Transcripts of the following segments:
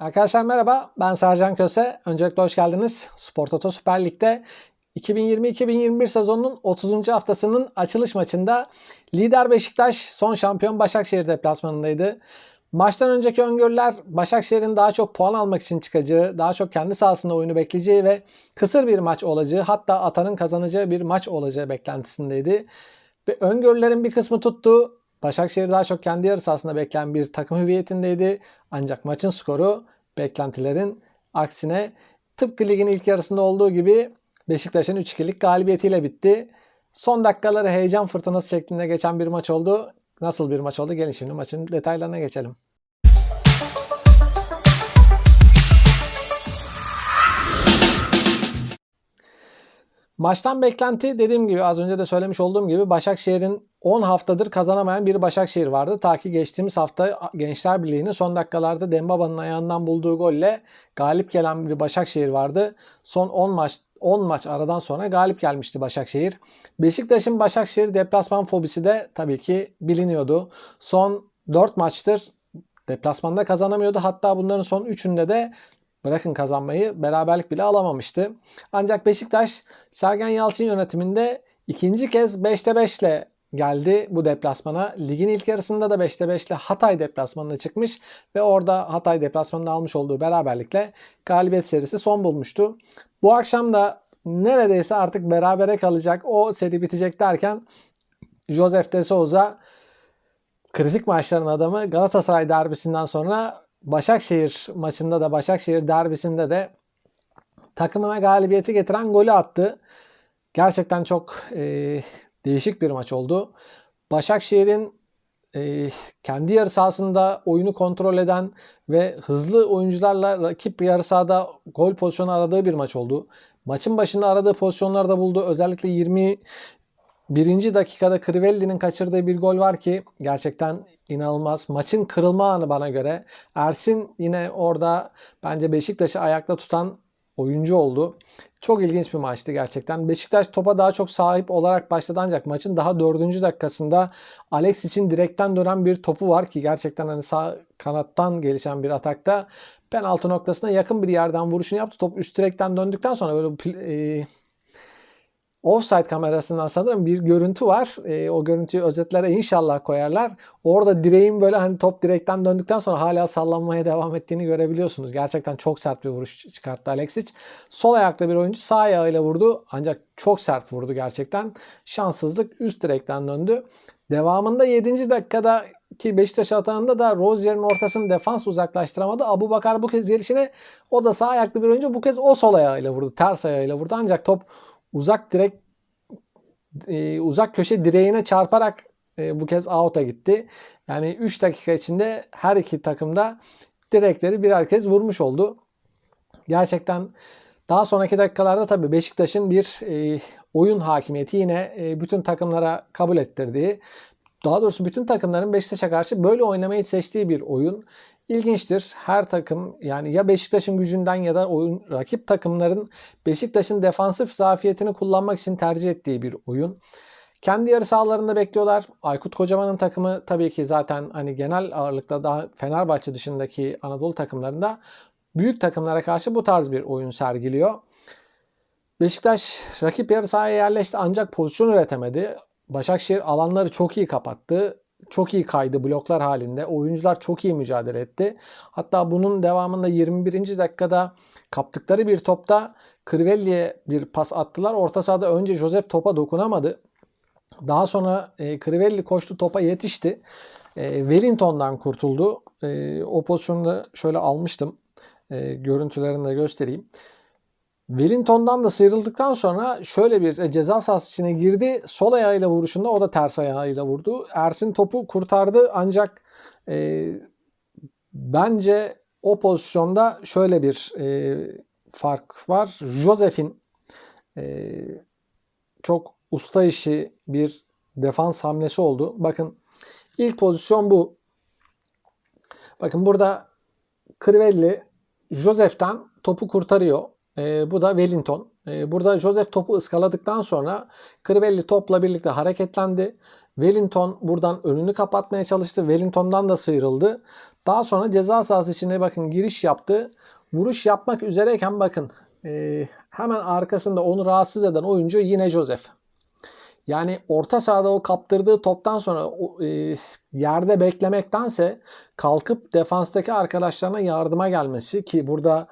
Arkadaşlar merhaba, ben Sercan Köse. Öncelikle hoş geldiniz. Spor Toto Süper Lig'de 2020-2021 sezonunun 30. haftasının açılış maçında lider Beşiktaş son şampiyon Başakşehir deplasmanındaydı. Maçtan önceki öngörüler Başakşehir'in daha çok puan almak için çıkacağı, daha çok kendi sahasında oyunu bekleyeceği ve kısır bir maç olacağı hatta Atan'ın kazanacağı bir maç olacağı beklentisindeydi. Ve öngörülerin bir kısmı tuttu. Başakşehir daha çok kendi yarı sahasında bekleyen bir takım hüviyetindeydi. Ancak maçın skoru beklentilerin aksine tıpkı ligin ilk yarısında olduğu gibi Beşiktaş'ın 3-2'lik galibiyetiyle bitti. Son dakikaları heyecan fırtınası şeklinde geçen bir maç oldu. Nasıl bir maç oldu? Gelin şimdi maçın detaylarına geçelim. Maçtan beklenti dediğim gibi az önce de söylemiş olduğum gibi Başakşehir'in 10 haftadır kazanamayan bir Başakşehir vardı. Ta ki geçtiğimiz hafta Gençler Birliği'nin son dakikalarda Dembaba'nın ayağından bulduğu golle galip gelen bir Başakşehir vardı. Son 10 maç 10 maç aradan sonra galip gelmişti Başakşehir. Beşiktaş'ın Başakşehir deplasman fobisi de tabii ki biliniyordu. Son 4 maçtır deplasmanda kazanamıyordu. Hatta bunların son 3'ünde de bırakın kazanmayı beraberlik bile alamamıştı. Ancak Beşiktaş Sergen Yalçın yönetiminde ikinci kez 5'te 5 ile geldi bu deplasmana. Ligin ilk yarısında da 5'te 5 ile Hatay deplasmanına çıkmış ve orada Hatay deplasmanında almış olduğu beraberlikle galibiyet serisi son bulmuştu. Bu akşam da neredeyse artık berabere kalacak o seri bitecek derken Josef de Souza kritik maçların adamı Galatasaray derbisinden sonra Başakşehir maçında da Başakşehir derbisinde de takımına galibiyeti getiren golü attı. Gerçekten çok e, değişik bir maç oldu. Başakşehir'in e, kendi yarı sahasında oyunu kontrol eden ve hızlı oyuncularla rakip yarı sahada gol pozisyonu aradığı bir maç oldu. Maçın başında aradığı pozisyonları da buldu. Özellikle 20 Birinci dakikada Crivelli'nin kaçırdığı bir gol var ki gerçekten inanılmaz. Maçın kırılma anı bana göre. Ersin yine orada bence Beşiktaş'ı ayakta tutan oyuncu oldu. Çok ilginç bir maçtı gerçekten. Beşiktaş topa daha çok sahip olarak başladı ancak maçın daha dördüncü dakikasında Alex için direkten dönen bir topu var ki gerçekten hani sağ kanattan gelişen bir atakta penaltı noktasına yakın bir yerden vuruşunu yaptı. Top üst direkten döndükten sonra böyle e, offside kamerasından sanırım bir görüntü var. E, o görüntüyü özetlere inşallah koyarlar. Orada direğin böyle hani top direkten döndükten sonra hala sallanmaya devam ettiğini görebiliyorsunuz. Gerçekten çok sert bir vuruş çıkarttı Alexic. Sol ayakta bir oyuncu sağ ayağıyla vurdu. Ancak çok sert vurdu gerçekten. Şanssızlık üst direkten döndü. Devamında 7. dakikada ki Beşiktaş atağında da Rozier'in ortasını defans uzaklaştıramadı. Abu Bakar bu kez gelişine o da sağ ayaklı bir oyuncu bu kez o sol ayağıyla vurdu. Ters ayağıyla vurdu. Ancak top uzak direk e, uzak köşe direğine çarparak e, bu kez out'a gitti. Yani 3 dakika içinde her iki takımda direkleri birer kez vurmuş oldu. Gerçekten daha sonraki dakikalarda tabii Beşiktaş'ın bir e, oyun hakimiyeti yine e, bütün takımlara kabul ettirdiği, daha doğrusu bütün takımların Beşiktaş'a karşı böyle oynamayı seçtiği bir oyun. İlginçtir. Her takım yani ya Beşiktaş'ın gücünden ya da oyun rakip takımların Beşiktaş'ın defansif zafiyetini kullanmak için tercih ettiği bir oyun. Kendi yarı sahalarında bekliyorlar. Aykut Kocaman'ın takımı tabii ki zaten hani genel ağırlıkta daha Fenerbahçe dışındaki Anadolu takımlarında büyük takımlara karşı bu tarz bir oyun sergiliyor. Beşiktaş rakip yarı sahaya yerleşti ancak pozisyon üretemedi. Başakşehir alanları çok iyi kapattı çok iyi kaydı bloklar halinde. Oyuncular çok iyi mücadele etti. Hatta bunun devamında 21. dakikada kaptıkları bir topta Crivelli'ye bir pas attılar. Orta sahada önce Josef topa dokunamadı. Daha sonra e, Crivelli koştu topa yetişti. E, Wellington'dan kurtuldu. E, o pozisyonu da şöyle almıştım. E, görüntülerini de göstereyim. Wellington'dan da sıyrıldıktan sonra şöyle bir e, ceza sahası içine girdi. Sol ayağıyla vuruşunda o da ters ayağıyla vurdu. Ersin topu kurtardı ancak e, bence o pozisyonda şöyle bir e, fark var. Josef'in e, çok usta işi bir defans hamlesi oldu. Bakın ilk pozisyon bu. Bakın burada Crivelli Josef'ten topu kurtarıyor. E, bu da Wellington. E, burada Joseph topu ıskaladıktan sonra Crivelli topla birlikte hareketlendi. Wellington buradan önünü kapatmaya çalıştı. Wellington'dan da sıyrıldı. Daha sonra ceza sahası içinde bakın giriş yaptı. Vuruş yapmak üzereyken bakın e, hemen arkasında onu rahatsız eden oyuncu yine Joseph. Yani orta sahada o kaptırdığı toptan sonra e, yerde beklemektense kalkıp defanstaki arkadaşlarına yardıma gelmesi ki burada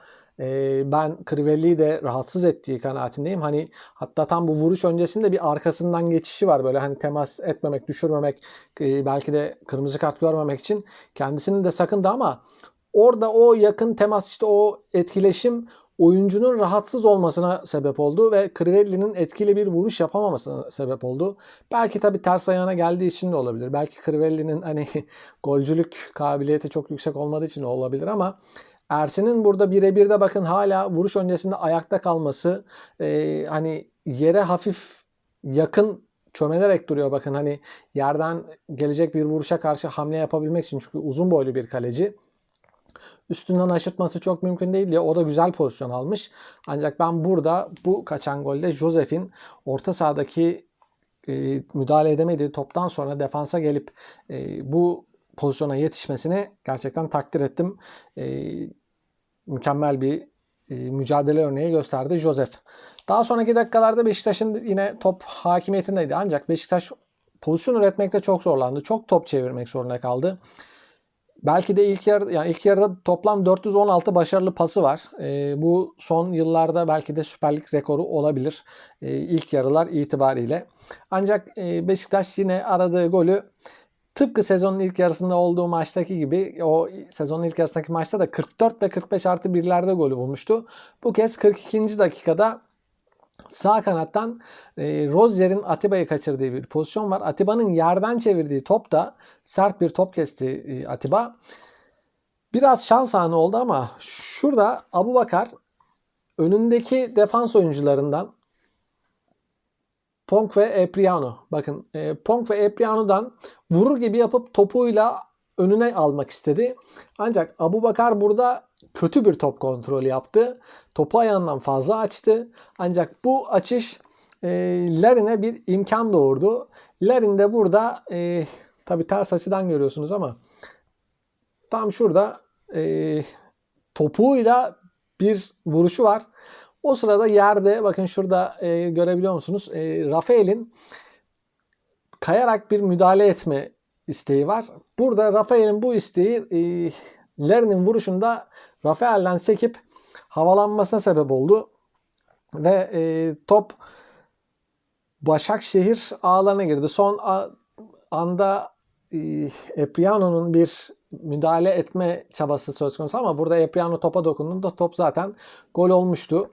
ben Crivelli'yi de rahatsız ettiği kanaatindeyim. Hani hatta tam bu vuruş öncesinde bir arkasından geçişi var böyle hani temas etmemek, düşürmemek, belki de kırmızı kart görmemek için kendisinin de sakındı ama orada o yakın temas işte o etkileşim oyuncunun rahatsız olmasına sebep oldu ve Crivelli'nin etkili bir vuruş yapamamasına sebep oldu. Belki tabii ters ayağına geldiği için de olabilir. Belki Crivelli'nin hani golcülük kabiliyeti çok yüksek olmadığı için de olabilir ama Ersin'in burada birebir de bakın hala vuruş öncesinde ayakta kalması e, hani yere hafif yakın çömelerek duruyor bakın hani yerden gelecek bir vuruşa karşı hamle yapabilmek için çünkü uzun boylu bir kaleci üstünden aşırtması çok mümkün değil diye o da güzel pozisyon almış. Ancak ben burada bu kaçan golde Josef'in orta sahadaki e, müdahale edemediği toptan sonra defansa gelip e, bu pozisyona yetişmesini gerçekten takdir ettim. E, mükemmel bir e, mücadele örneği gösterdi Josef. Daha sonraki dakikalarda Beşiktaş'ın yine top hakimiyetindeydi. Ancak Beşiktaş pozisyon üretmekte çok zorlandı. Çok top çevirmek zorunda kaldı. Belki de ilk yarı yani ilk yarıda toplam 416 başarılı pası var. E, bu son yıllarda belki de Süper Lig rekoru olabilir. E, ilk yarılar itibariyle. Ancak e, Beşiktaş yine aradığı golü tıpkı sezonun ilk yarısında olduğu maçtaki gibi o sezonun ilk yarısındaki maçta da 44 ve 45 artı birlerde golü bulmuştu. Bu kez 42. dakikada Sağ kanattan e, Rozier'in Atiba'yı kaçırdığı bir pozisyon var. Atiba'nın yerden çevirdiği top da sert bir top kesti e, Atiba. Biraz şans anı oldu ama şurada Abu Bakar önündeki defans oyuncularından Ponk ve Epriano. Bakın e, Ponk ve Epriano'dan vurur gibi yapıp topuyla önüne almak istedi. Ancak Abu Bakar burada kötü bir top kontrolü yaptı. Topu ayağından fazla açtı. Ancak bu açış e, Larin'e bir imkan doğurdu. Larin de burada e, tabi ters açıdan görüyorsunuz ama tam şurada e, topuğuyla bir vuruşu var. O sırada yerde bakın şurada e, görebiliyor musunuz? E, Rafael'in kayarak bir müdahale etme isteği var. Burada Rafael'in bu isteği e, Larin'in vuruşunda Rafael'den sekip havalanmasına sebep oldu. Ve e, top Başakşehir ağlarına girdi. Son anda e, Epriano'nun bir müdahale etme çabası söz konusu ama burada Epriano topa dokunduğunda top zaten gol olmuştu.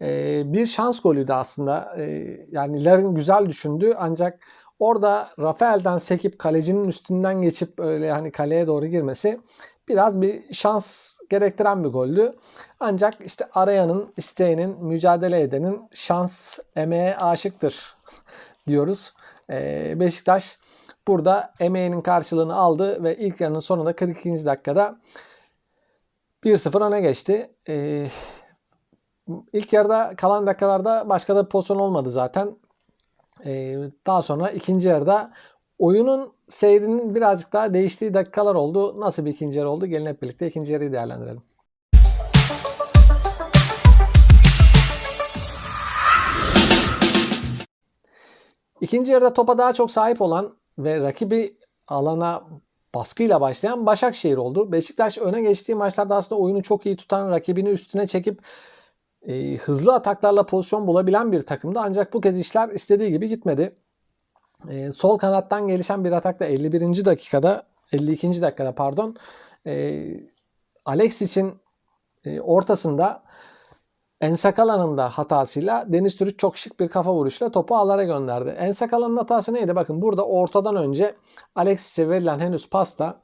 E, bir şans golüydü aslında. E, yani Larin güzel düşündü ancak orada Rafael'den sekip kalecinin üstünden geçip öyle hani kaleye doğru girmesi biraz bir şans gerektiren bir goldü. Ancak işte arayanın, isteyenin, mücadele edenin şans emeğe aşıktır diyoruz. Ee, Beşiktaş burada emeğinin karşılığını aldı ve ilk yarının sonunda 42. dakikada 1-0 öne geçti. Ee, ilk yarıda kalan dakikalarda başka da pozisyon olmadı zaten. Ee, daha sonra ikinci yarıda oyunun seyrinin birazcık daha değiştiği dakikalar oldu. Nasıl bir ikinci yarı oldu? Gelin hep birlikte ikinci yarıyı değerlendirelim. İkinci yarıda topa daha çok sahip olan ve rakibi alana baskıyla başlayan Başakşehir oldu. Beşiktaş öne geçtiği maçlarda aslında oyunu çok iyi tutan, rakibini üstüne çekip e, hızlı ataklarla pozisyon bulabilen bir takımdı. Ancak bu kez işler istediği gibi gitmedi. E, sol kanattan gelişen bir atakta 51. dakikada 52. dakikada pardon e, Alex için e, ortasında Ensakala'nın da hatasıyla Deniz Türüç çok şık bir kafa vuruşla topu ağlara gönderdi. Ensakala'nın hatası neydi? Bakın burada ortadan önce Alexis'e verilen henüz pasta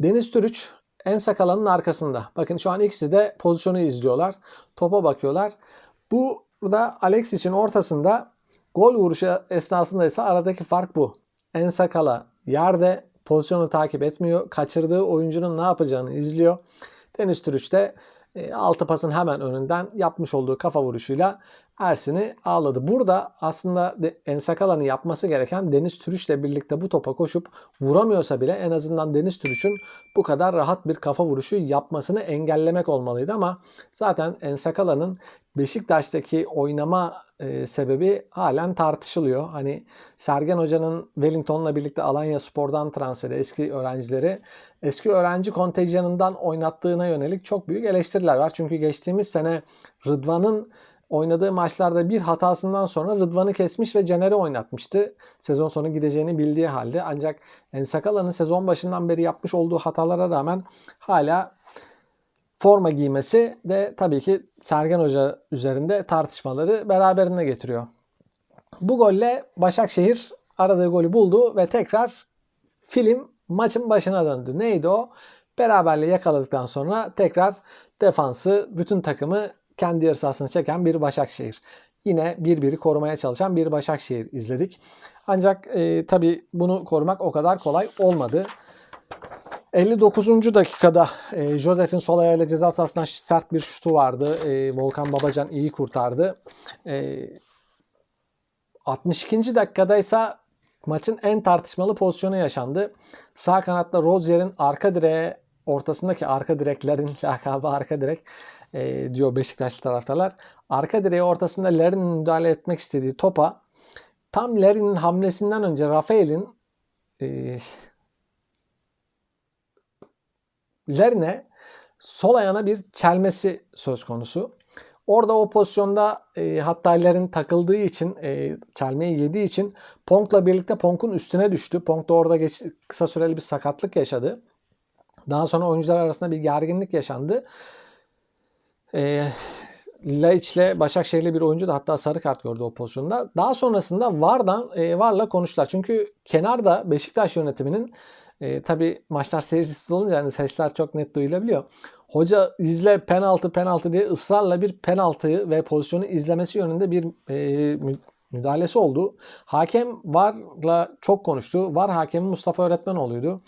Deniz Türüç Ensakala'nın arkasında. Bakın şu an ikisi de pozisyonu izliyorlar. Topa bakıyorlar. Burada Alex için ortasında Gol vuruşu esnasında ise aradaki fark bu. Ensakala yerde pozisyonu takip etmiyor. Kaçırdığı oyuncunun ne yapacağını izliyor. Deniz Türüç de altı pasın hemen önünden yapmış olduğu kafa vuruşuyla Ersin'i ağladı. Burada aslında Ensakala'nın yapması gereken Deniz Türüç'le birlikte bu topa koşup vuramıyorsa bile en azından Deniz Türüç'ün bu kadar rahat bir kafa vuruşu yapmasını engellemek olmalıydı ama zaten Ensakala'nın Beşiktaş'taki oynama e, sebebi halen tartışılıyor. Hani Sergen Hoca'nın Wellington'la birlikte Alanya Spor'dan transferi eski öğrencileri eski öğrenci kontenjanından oynattığına yönelik çok büyük eleştiriler var. Çünkü geçtiğimiz sene Rıdvan'ın oynadığı maçlarda bir hatasından sonra Rıdvan'ı kesmiş ve Caner'i oynatmıştı. Sezon sonu gideceğini bildiği halde. Ancak Ensakala'nın sezon başından beri yapmış olduğu hatalara rağmen hala forma giymesi de tabii ki Sergen Hoca üzerinde tartışmaları beraberinde getiriyor. Bu golle Başakşehir aradığı golü buldu ve tekrar film maçın başına döndü. Neydi o? Beraberliği yakaladıktan sonra tekrar defansı, bütün takımı kendi yarı sahasına çeken bir Başakşehir. Yine birbiri korumaya çalışan bir Başakşehir izledik. Ancak e, tabii bunu korumak o kadar kolay olmadı. 59. dakikada e, Josef'in sol ayağıyla ceza sahasına sert bir şutu vardı. E, Volkan Babacan iyi kurtardı. E, 62. dakikada ise maçın en tartışmalı pozisyonu yaşandı. Sağ kanatta Rozier'in arka direğe ortasındaki arka direklerin lakabı arka direk e, diyor Beşiktaşlı taraftarlar. Arka direğe ortasında Larin'in müdahale etmek istediği topa tam Larin'in hamlesinden önce Rafael'in e, Lerine sol ayağına bir çelmesi söz konusu. Orada o pozisyonda e, hatta Lerin takıldığı için, e, çelmeyi yediği için Ponk'la birlikte Ponk'un üstüne düştü. Ponk da orada geç, kısa süreli bir sakatlık yaşadı. Daha sonra oyuncular arasında bir gerginlik yaşandı. E, Laiç ile Başakşehirli bir oyuncu da hatta sarı kart gördü o pozisyonda. Daha sonrasında VAR'dan e, VAR'la konuştular. Çünkü kenarda Beşiktaş yönetiminin e, tabii maçlar seyircisiz olunca hani sesler çok net duyulabiliyor. Hoca izle penaltı penaltı diye ısrarla bir penaltıyı ve pozisyonu izlemesi yönünde bir e, müdahalesi oldu. Hakem VAR'la çok konuştu. VAR hakemi Mustafa Öğretmenoğlu'ydu.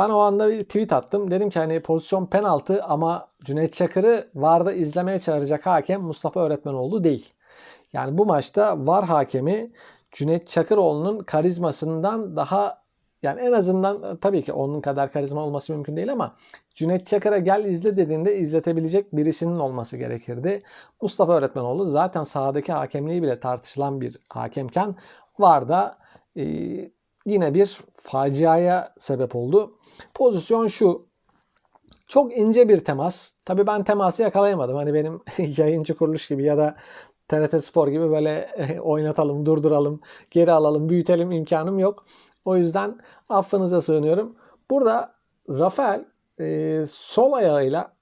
Ben o anda bir tweet attım. Dedim ki hani pozisyon penaltı ama Cüneyt Çakır'ı VAR'da izlemeye çağıracak hakem Mustafa Öğretmenoğlu değil. Yani bu maçta VAR hakemi Cüneyt Çakıroğlu'nun karizmasından daha yani en azından e, tabii ki onun kadar karizma olması mümkün değil ama Cüneyt Çakır'a gel izle dediğinde izletebilecek birisinin olması gerekirdi. Mustafa Öğretmenoğlu zaten sahadaki hakemliği bile tartışılan bir hakemken var da e, yine bir faciaya sebep oldu. Pozisyon şu. Çok ince bir temas. Tabii ben teması yakalayamadım. Hani benim yayıncı kuruluş gibi ya da TRT Spor gibi böyle oynatalım, durduralım, geri alalım, büyütelim imkanım yok. O yüzden affınıza sığınıyorum. Burada Rafael e, sol ayağıyla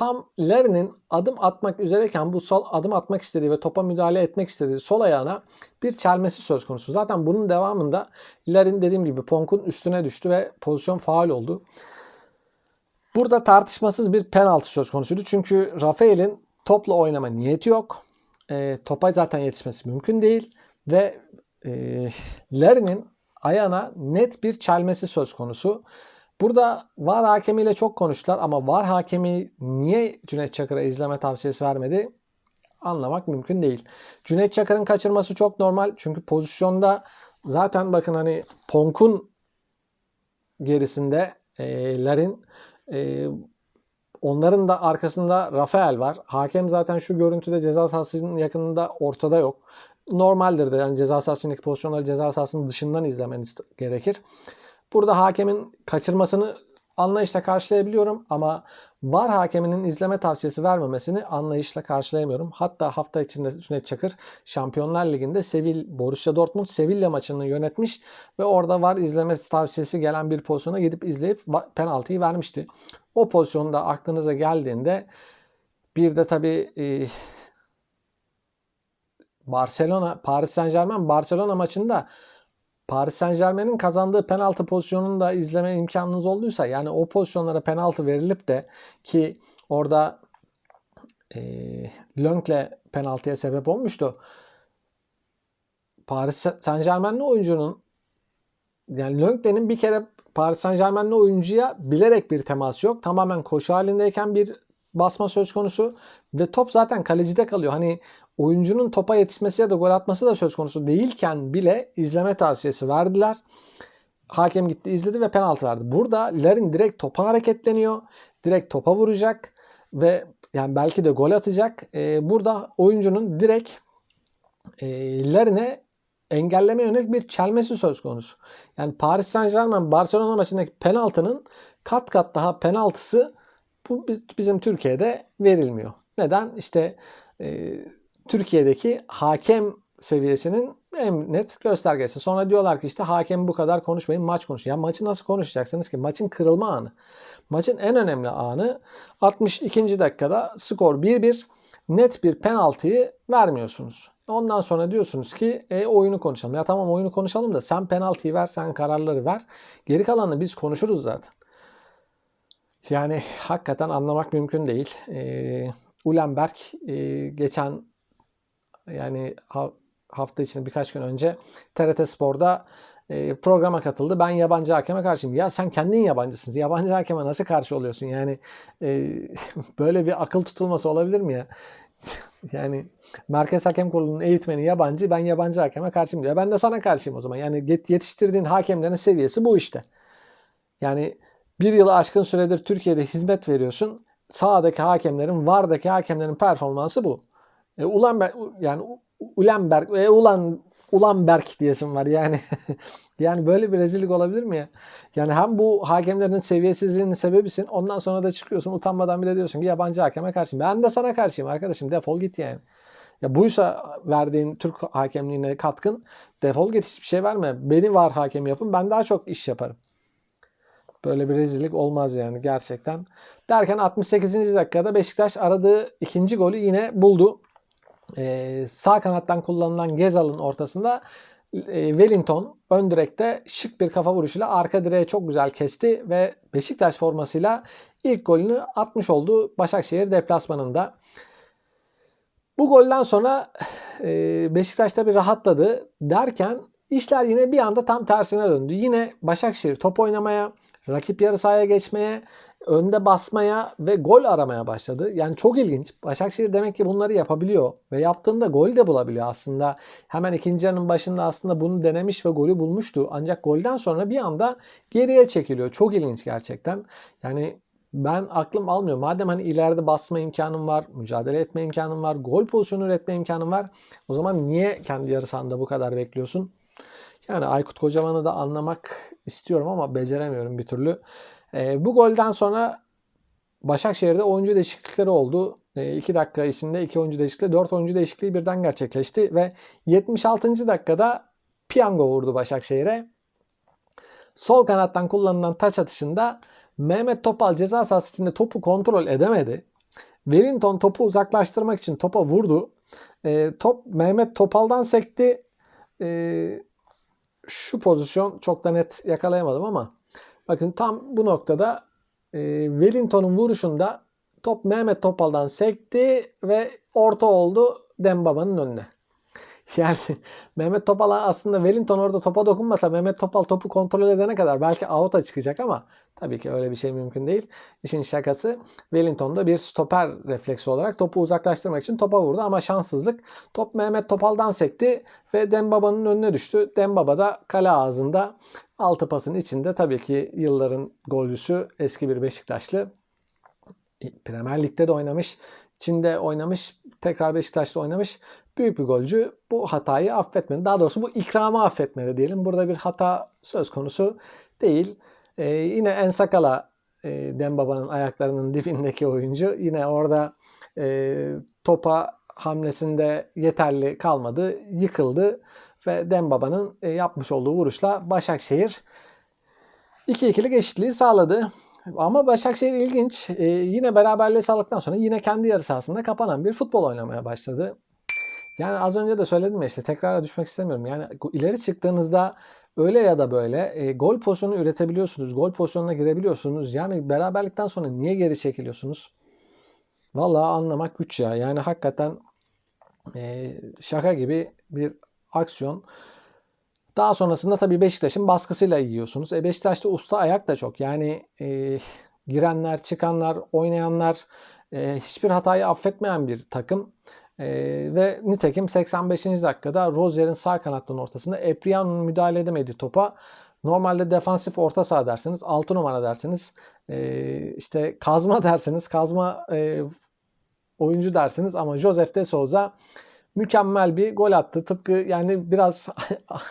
tam Larry'nin adım atmak üzereyken bu sol adım atmak istediği ve topa müdahale etmek istediği sol ayağına bir çelmesi söz konusu. Zaten bunun devamında Larry'nin dediğim gibi Ponk'un üstüne düştü ve pozisyon faal oldu. Burada tartışmasız bir penaltı söz konusuydu. Çünkü Rafael'in topla oynama niyeti yok. E, topa zaten yetişmesi mümkün değil. Ve e, Larry'nin ayağına net bir çelmesi söz konusu. Burada VAR hakemiyle çok konuştular ama VAR hakemi niye Cüneyt Çakır'a izleme tavsiyesi vermedi anlamak mümkün değil. Cüneyt Çakır'ın kaçırması çok normal çünkü pozisyonda zaten bakın hani Ponk'un gerisinde e, Larin e, onların da arkasında Rafael var. Hakem zaten şu görüntüde ceza sahasının yakınında ortada yok normaldir de yani ceza sahasındaki pozisyonları ceza sahasının dışından izlemeniz gerekir. Burada hakemin kaçırmasını anlayışla karşılayabiliyorum ama var hakeminin izleme tavsiyesi vermemesini anlayışla karşılayamıyorum. Hatta hafta içinde Cüneyt Çakır Şampiyonlar Ligi'nde Sevil Borussia Dortmund Sevilla maçını yönetmiş ve orada var izleme tavsiyesi gelen bir pozisyona gidip izleyip penaltıyı vermişti. O pozisyonda aklınıza geldiğinde bir de tabii e, Barcelona, Paris Saint Germain Barcelona maçında Paris Saint Germain'in kazandığı penaltı pozisyonunu da izleme imkanınız olduysa yani o pozisyonlara penaltı verilip de ki orada e, Lönk'le penaltıya sebep olmuştu. Paris Saint Germain'li oyuncunun yani Lönk'le'nin bir kere Paris Saint Germain'li oyuncuya bilerek bir temas yok. Tamamen koşu halindeyken bir basma söz konusu ve top zaten kalecide kalıyor. Hani oyuncunun topa yetişmesi ya da gol atması da söz konusu değilken bile izleme tavsiyesi verdiler. Hakem gitti izledi ve penaltı verdi. Burada Larin direkt topa hareketleniyor. Direkt topa vuracak ve yani belki de gol atacak. Ee, burada oyuncunun direkt e, Larin'e engelleme yönelik bir çelmesi söz konusu. Yani Paris Saint Germain Barcelona maçındaki penaltının kat kat daha penaltısı bu bizim Türkiye'de verilmiyor. Neden? İşte e, Türkiye'deki hakem seviyesinin en net göstergesi. Sonra diyorlar ki işte hakem bu kadar konuşmayın maç konuşun. Ya maçı nasıl konuşacaksınız ki? Maçın kırılma anı. Maçın en önemli anı 62. dakikada skor 1-1 net bir penaltıyı vermiyorsunuz. Ondan sonra diyorsunuz ki e, oyunu konuşalım. Ya tamam oyunu konuşalım da sen penaltıyı ver, sen kararları ver. Geri kalanını biz konuşuruz zaten. Yani hakikaten anlamak mümkün değil. E, Ulenberg e, geçen yani ha, hafta içinde birkaç gün önce TRT Spor'da e, programa katıldı. Ben yabancı hakeme karşıyım. Ya sen kendin yabancısın. Yabancı hakeme nasıl karşı oluyorsun? Yani e, böyle bir akıl tutulması olabilir mi ya? yani Merkez Hakem Kurulu'nun eğitmeni yabancı, ben yabancı hakeme karşıyım diyor. Ben de sana karşıyım o zaman. Yani yetiştirdiğin hakemlerin seviyesi bu işte. Yani bir yılı aşkın süredir Türkiye'de hizmet veriyorsun. Sağdaki hakemlerin, VAR'daki hakemlerin performansı bu. E, Ulan yani Ulenberg, e, Ulan Ulanberg diyesim var yani. yani böyle bir rezillik olabilir mi ya? Yani hem bu hakemlerin seviyesizliğinin sebebisin. Ondan sonra da çıkıyorsun utanmadan bile diyorsun ki yabancı hakeme karşıyım. Ben de sana karşıyım arkadaşım. Defol git yani. Ya buysa verdiğin Türk hakemliğine katkın defol git hiçbir şey verme. Beni var hakem yapın ben daha çok iş yaparım. Böyle bir rezillik olmaz yani gerçekten. Derken 68. dakikada Beşiktaş aradığı ikinci golü yine buldu e, sağ kanattan kullanılan Gezal'ın ortasında e, Wellington ön direkte şık bir kafa vuruşuyla arka direğe çok güzel kesti ve Beşiktaş formasıyla ilk golünü atmış oldu Başakşehir deplasmanında. Bu golden sonra e, Beşiktaş tabi rahatladı derken işler yine bir anda tam tersine döndü. Yine Başakşehir top oynamaya, rakip yarı sahaya geçmeye önde basmaya ve gol aramaya başladı. Yani çok ilginç. Başakşehir demek ki bunları yapabiliyor ve yaptığında gol de bulabiliyor aslında. Hemen ikinci yarının başında aslında bunu denemiş ve golü bulmuştu. Ancak golden sonra bir anda geriye çekiliyor. Çok ilginç gerçekten. Yani ben aklım almıyor. Madem hani ileride basma imkanım var, mücadele etme imkanım var, gol pozisyonu üretme imkanım var. O zaman niye kendi yarı sahanda bu kadar bekliyorsun? Yani Aykut Kocaman'ı da anlamak istiyorum ama beceremiyorum bir türlü. E, bu golden sonra Başakşehir'de oyuncu değişiklikleri oldu. 2 e, dakika içinde 2 oyuncu değişikliği, 4 oyuncu değişikliği birden gerçekleşti ve 76. dakikada piyango vurdu Başakşehir'e. Sol kanattan kullanılan taç atışında Mehmet Topal ceza sahası içinde topu kontrol edemedi. Wellington topu uzaklaştırmak için topa vurdu. E, top Mehmet Topal'dan sekti. E, şu pozisyon çok da net yakalayamadım ama Bakın tam bu noktada e, Wellington'un vuruşunda top Mehmet Topal'dan sekti ve orta oldu Dembaba'nın önüne. Yani Mehmet Topal aslında Wellington orada topa dokunmasa Mehmet Topal topu kontrol edene kadar belki out'a çıkacak ama tabii ki öyle bir şey mümkün değil. İşin şakası Wellington da bir stoper refleksi olarak topu uzaklaştırmak için topa vurdu ama şanssızlık. Top Mehmet Topal'dan sekti ve Dembaba'nın önüne düştü. Dembaba da kale ağzında altı pasın içinde tabii ki yılların golcüsü eski bir Beşiktaşlı. Premier Lig'de de oynamış. Çin'de oynamış. Tekrar Beşiktaş'ta oynamış büyük bir golcü bu hatayı affetmedi. Daha doğrusu bu ikramı affetmedi diyelim. Burada bir hata söz konusu değil. Ee, yine Ensakala e, Dembaba'nın ayaklarının dibindeki oyuncu. Yine orada e, topa hamlesinde yeterli kalmadı. Yıkıldı ve Dembaba'nın e, yapmış olduğu vuruşla Başakşehir 2-2'lik eşitliği sağladı. Ama Başakşehir ilginç. Ee, yine beraberliği sağladıktan sonra yine kendi yarı sahasında kapanan bir futbol oynamaya başladı. Yani az önce de söyledim ya işte tekrara düşmek istemiyorum. Yani ileri çıktığınızda öyle ya da böyle e, gol pozisyonu üretebiliyorsunuz. Gol pozisyonuna girebiliyorsunuz. Yani beraberlikten sonra niye geri çekiliyorsunuz? Vallahi anlamak güç ya. Yani hakikaten e, şaka gibi bir aksiyon. Daha sonrasında tabii Beşiktaş'ın baskısıyla yiyorsunuz. E Beşiktaş'ta usta ayak da çok. Yani e, girenler, çıkanlar, oynayanlar e, hiçbir hatayı affetmeyen bir takım. E, ve nitekim 85. dakikada Rozier'in sağ kanatının ortasında Epriano'nun müdahale edemediği topa normalde defansif orta saha dersiniz, 6 numara dersiniz, e, işte kazma dersiniz, kazma e, oyuncu dersiniz ama Josef de Souza mükemmel bir gol attı. Tıpkı yani biraz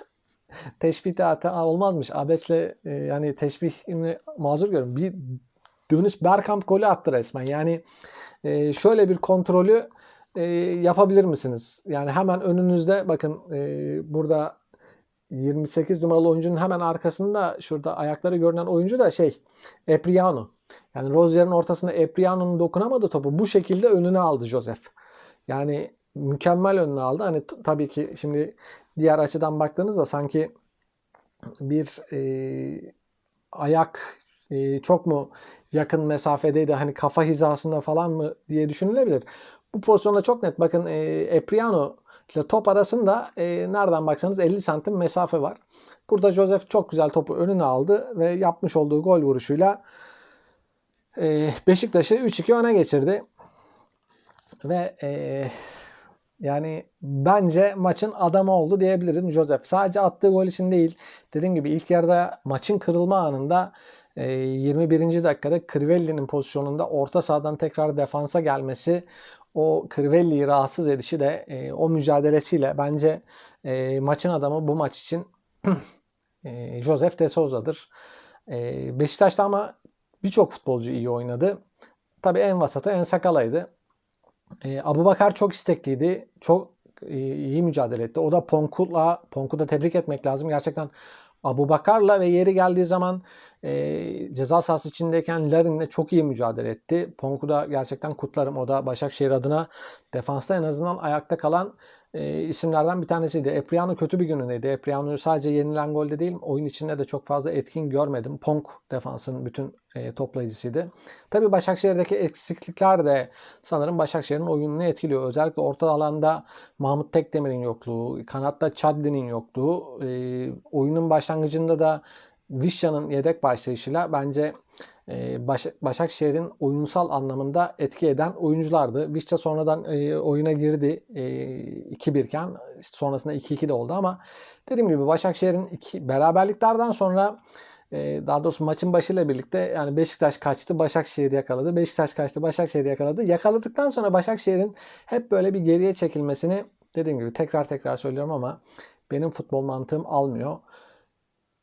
teşbih de hata olmazmış. Abes'le e, yani teşbihimi mazur görün. Bir Dönüş Bergkamp golü attı resmen. Yani e, şöyle bir kontrolü e, yapabilir misiniz? Yani hemen önünüzde bakın e, burada 28 numaralı oyuncunun hemen arkasında şurada ayakları görünen oyuncu da şey Epriano. Yani Rozier'in ortasında Epriano'nun dokunamadığı topu bu şekilde önüne aldı Joseph. Yani mükemmel önüne aldı. Hani tabii ki şimdi diğer açıdan baktığınızda sanki bir e, ayak e, çok mu yakın mesafedeydi hani kafa hizasında falan mı diye düşünülebilir. Bu pozisyonda çok net bakın e, Epriano ile top arasında e, nereden baksanız 50 santim mesafe var. Burada Joseph çok güzel topu önüne aldı ve yapmış olduğu gol vuruşuyla e, Beşiktaş'ı 3-2 öne geçirdi. Ve e, yani bence maçın adamı oldu diyebilirim Joseph. Sadece attığı gol için değil. Dediğim gibi ilk yarıda maçın kırılma anında 21. dakikada Crivelli'nin pozisyonunda orta sahadan tekrar defansa gelmesi o Crivelli'yi rahatsız edişi de e, o mücadelesiyle bence e, maçın adamı bu maç için e, Joseph de Souza'dır. E, Beşiktaş'ta ama birçok futbolcu iyi oynadı. Tabii en vasatı en sakalaydı. E, Abu Bakar çok istekliydi. Çok e, iyi mücadele etti. O da Ponk'la Ponk'u da tebrik etmek lazım. Gerçekten Abu Bakar'la ve yeri geldiği zaman e, ceza sahası içindeyken Larin'le çok iyi mücadele etti. Ponk'u da gerçekten kutlarım. O da Başakşehir adına defansta en azından ayakta kalan e, isimlerden bir tanesiydi. Epriano kötü bir günündeydi. Epriano'yu sadece yenilen golde değil oyun içinde de çok fazla etkin görmedim. Ponk defansın bütün e, toplayıcısıydı. Tabi Başakşehir'deki eksiklikler de sanırım Başakşehir'in oyununu etkiliyor. Özellikle orta alanda Mahmut Tekdemir'in yokluğu, kanatta Chadli'nin yokluğu, e, oyunun başlangıcında da Vişya'nın yedek başlayışıyla bence e, Başakşehir'in oyunsal anlamında etki eden oyunculardı. Vişça sonradan e, oyuna girdi e, 2-1 iken sonrasında 2-2 de oldu ama dediğim gibi Başakşehir'in iki, beraberliklerden sonra e, daha doğrusu maçın başıyla birlikte yani Beşiktaş kaçtı, Başakşehir yakaladı. Beşiktaş kaçtı, Başakşehir yakaladı. Yakaladıktan sonra Başakşehir'in hep böyle bir geriye çekilmesini dediğim gibi tekrar tekrar söylüyorum ama benim futbol mantığım almıyor.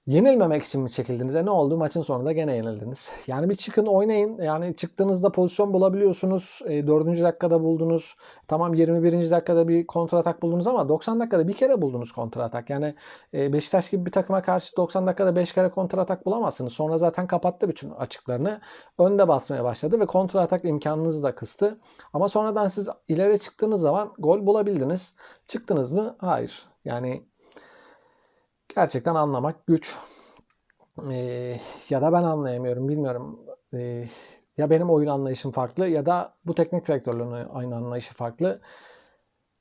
Yenilmemek için mi çekildiniz? E ne oldu? Maçın sonunda gene yenildiniz. Yani bir çıkın oynayın. Yani çıktığınızda pozisyon bulabiliyorsunuz. E, 4. dakikada buldunuz. Tamam 21. dakikada bir kontratak buldunuz ama 90 dakikada bir kere buldunuz kontratak. Yani e, Beşiktaş gibi bir takıma karşı 90 dakikada 5 kere kontratak bulamazsınız. Sonra zaten kapattı bütün açıklarını. Önde basmaya başladı ve kontratak imkanınızı da kıstı. Ama sonradan siz ileri çıktığınız zaman gol bulabildiniz. Çıktınız mı? Hayır. Yani gerçekten anlamak güç. Ee, ya da ben anlayamıyorum bilmiyorum. Ee, ya benim oyun anlayışım farklı ya da bu teknik direktörlerin aynı anlayışı farklı.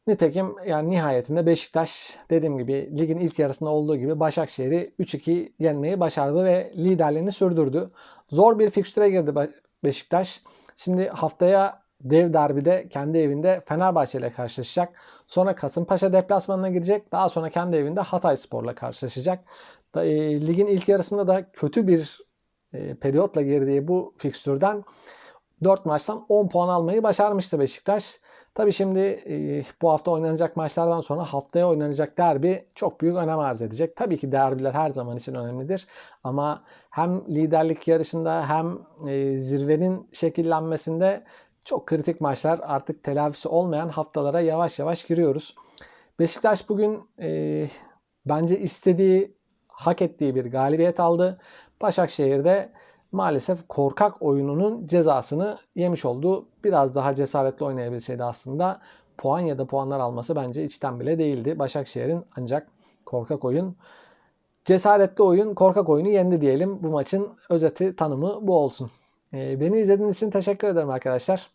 Nitekim yani nihayetinde Beşiktaş dediğim gibi ligin ilk yarısında olduğu gibi Başakşehir'i 3-2 yenmeyi başardı ve liderliğini sürdürdü. Zor bir fikstüre girdi Beşiktaş. Şimdi haftaya dev derbide kendi evinde Fenerbahçe ile karşılaşacak. Sonra Kasımpaşa deplasmanına girecek. Daha sonra kendi evinde Hatay Spor'la karşılaşacak. Da, e, ligin ilk yarısında da kötü bir e, periyotla girdiği bu fikstürden 4 maçtan 10 puan almayı başarmıştı Beşiktaş. Tabi şimdi e, bu hafta oynanacak maçlardan sonra haftaya oynanacak derbi çok büyük önem arz edecek. Tabii ki derbiler her zaman için önemlidir. Ama hem liderlik yarışında hem e, zirvenin şekillenmesinde çok kritik maçlar artık telafisi olmayan haftalara yavaş yavaş giriyoruz. Beşiktaş bugün e, bence istediği, hak ettiği bir galibiyet aldı. Başakşehir'de maalesef korkak oyununun cezasını yemiş oldu. Biraz daha cesaretli oynayabilseydi aslında puan ya da puanlar alması bence içten bile değildi. Başakşehir'in ancak korkak oyun cesaretli oyun korkak oyunu yendi diyelim. Bu maçın özeti tanımı bu olsun. Ee, beni izlediğiniz için teşekkür ederim arkadaşlar.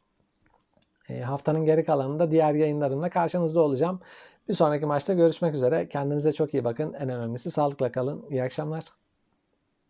Ee, haftanın geri kalanında diğer yayınlarımla karşınızda olacağım. Bir sonraki maçta görüşmek üzere. Kendinize çok iyi bakın. En önemlisi sağlıkla kalın. İyi akşamlar.